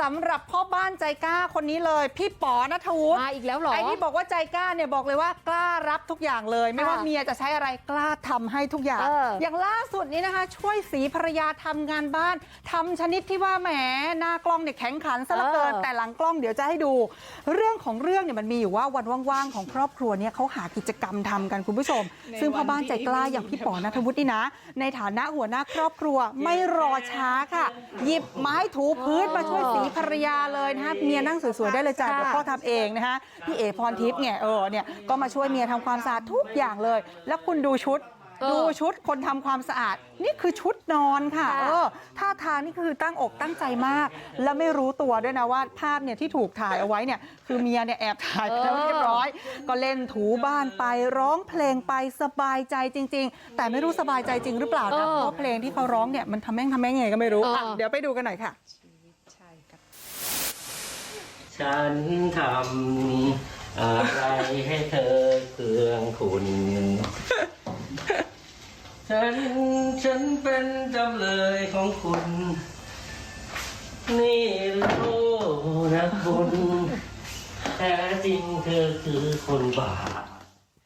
สำหรับพ่อบ้านใจกล้าคนนี้เลยพี่ป๋อนัทวุฒิมาอีกแล้วเหรอไอ้ที่บอกว่าใจกล้าเนี่ยบอกเลยว่ากล้ารับทุกอย่างเลย ไม่ว่าค่ะเมียจะใช้อะไรกล้าทำให้ทุกอย่างเออออย่างล่าสุดนี้นะคะ ช่วยสีภรรยาทำงานบ้านทำชนิดที่ว่าแหมหน้ากล้องเนี่ยแข็งขันซะเหลือเกินเออแต่หลังกล้องเดี๋ยวจะให้ดู เรื่องของเรื่องเนี่ยมันมีอยู่ว่าวันว่างๆของครอบครัวเนี่ยเขาหากิจกรรมทำกันคุณผู้ชม ซึ่งพ่อบ้านใจกล้าอย่างพี่ป๋อนัทวุฒินี่นะ ในฐานะหัวหน้าครอบครัวไม่รอช้าค่ะ หยิบไม้ถูพื้นมาช่วยสีภรรยาเลยนะคะเมียนั่งสวยๆได้เลยจ้ะค่ะเดี๋ยวพ่อทำเองนะคะพี่เอพรทิพย์เนี่ยเออเนี่ยก็มาช่วยเมียทำความสะอาดทุกอย่างเลย แล้วคุณดูชุด เออดูชุดคนทำความสะอาด นี่คือชุดนอนค่ะค่ะ เออท่าทางนี่คือตั้งอกตั้งใจมาก แล้วไม่รู้ตัวด้วยนะว่าภาพเนี่ยที่ถูกถ่ายเอาไว้เนี่ยคือเมียเนี่ยแอบถ่ายไปแล้วเออเรียบร้อย ก็เล่นถูบ้านไปร้องเพลงไปสบายใจจริง ๆ แต่ไม่รู้สบายใจจริงหรือเปล่านะเออเพราะเพลงที่เขาร้องเนี่ยมันทำแม่งทำแม่งไงก็ไม่รู้เอออะเดี๋ยวไปดูกันหน่อยค่ะ ฉันทำอะไรให้เธอเคืองคุณ ฉันฉันเป็นจำเลยของคุณ นี่โอ้นะคุณแท้จริงเธอคือคนบาป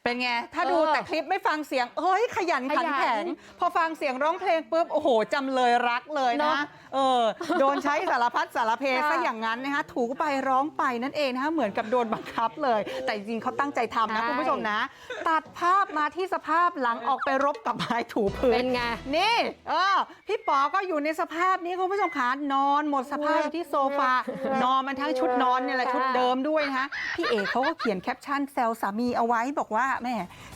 เป็นไง ถ้าดูเออแต่คลิปไม่ฟังเสียงเฮ้ย ขยันขันขยันแข็ง พอฟังเสียงร้องเพลงปุ๊บ โอ้โห จำเลยรักเลยเนนะอะเออ โดนใช้สารพัดสารเพค่ะซะอย่างนั้นนะคะ ถูไปร้องไปนั่นเองนะคะ เหมือนกับโดนบังคับเลย แต่จริงๆเขาตั้งใจทำนะใช่คุณผู้ชมนะ ตัดภาพมาที่สภาพหลังออกไปรบกับไม้ถูพื้เป็นนไง นี่ เออ พี่ป๋อก็อยู่ในสภาพนี้คุณผู้ชมคะนอนหมดสภาพอยู่ที่โซฟา นอนมันทั้งชุดนอนเนี่ยแหละค่ะชุดเดิมด้วยนะคะ พี่เอกเขาก็เขียนแคปชั่นแซวสามีเอาไว้บอกว่าแม่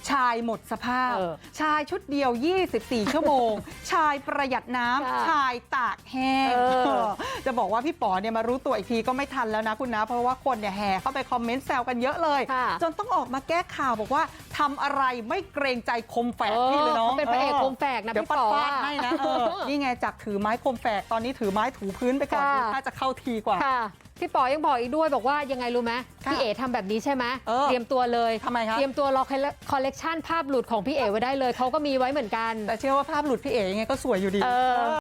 ชายหมดสภาพเออชายชุดเดียว 24 ชั่วโมง ชายประหยัดน้ำค่ะชายตากแห้งเออเออจะบอกว่าพี่ป๋อเนี่ยมารู้ตัวอีกทีก็ไม่ทันแล้วนะคุณนะ เพราะว่าคนเนี่ยแห่เข้าไปคอมเมนต์แซวกันเยอะเลยค่ะจนต้องออกมาแก้ข่าวบอกว่าทำอะไรไม่เกรงใจคมแฝกเออพี่เลยน้องเขาเป็นพระเอกคมแฝกนะเดี๋ยวพี่ป๋อฟาดๆให้นะเออนี่ไงจากถือไม้คมแฝกตอนนี้ถือไม้ถูพื้นไปก่อนค่ะถ้าจะเข้าทีกว่าค่ะ พี่ป๋อยังบอกอีกด้วยบอกว่ายังไงรู้ไหมค่ะพี่เอ๋ทำแบบนี้ใช่ไหมเออเตรียมตัวเลยทำไมครับ เตรียมตัวรอคอลเลกชันภาพหลุดของพี่เอ๋ไว้ได้เลยเขาก็มีไว้เหมือนกัน แต่เชื่อว่าภาพหลุดพี่เอ๋ยังไงก็สวยอยู่ดี เออ